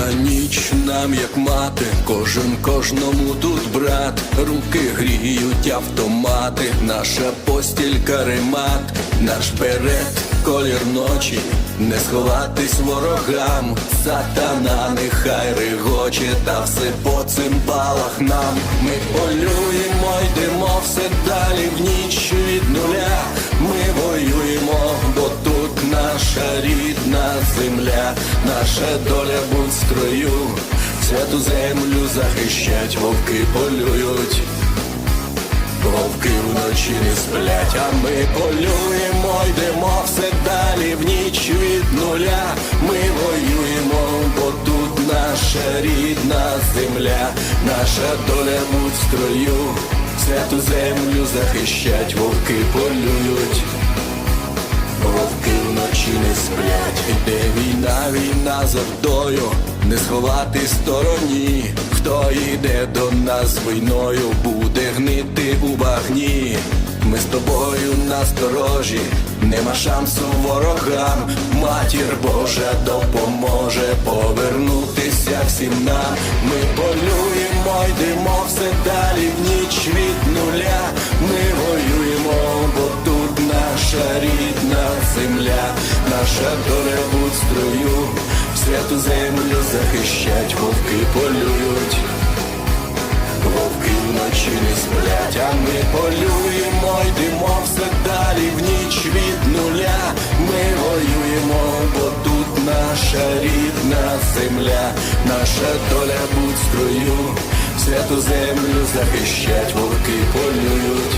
Темна ніч нам, як мати, кожен кожному тут брат, руки гріють автомати, наша постіль каремат, наш берет, колір ночі, не сховатись ворогам, сатана, нехай регоче, та все по цимбалах нам. Ми полюємо, йдемо все далі в ніч від нуля. Ми воюємо, бо тут наша рідна земля, наша доля будь строю, святу землю захищать, вовки полюють. Вовки вночі не сплять, а ми полюємо, йдемо все далі в ніч від нуля. Ми воюємо, бо тут наша рідна земля, наша доля будь строю, святу землю захищать, вовки полюють. Вовки вночі не сплять, іде війна, війна за вдою, не сховати стороні. Хто йде до нас війною, буде гнити у багні. Ми з тобою насторожі, нема шансу ворогам. Матір Божа допоможе повернутися всім нам. Ми полюємо, йдемо все наша доля в строю, святу землю захищать, вовки полюють. Вовки вночі не сплять, а ми полюємо, йдемо все далі в ніч від нуля. Ми воюємо, бо тут наша рідна земля, наша доля будь строю, святу землю захищать, вовки полюють.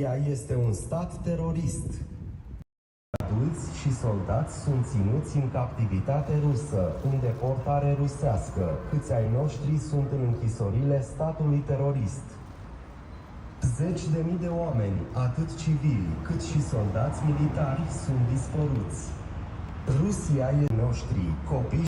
Ea este un stat terorist. Adulți și soldați sunt ținuți în captivitate rusă, în deportare rusească. Câți ai noștri sunt în închisorile statului terorist. Zeci de mii de oameni, atât civili cât și soldați militari, sunt dispăruți. Rusia e noștri, copii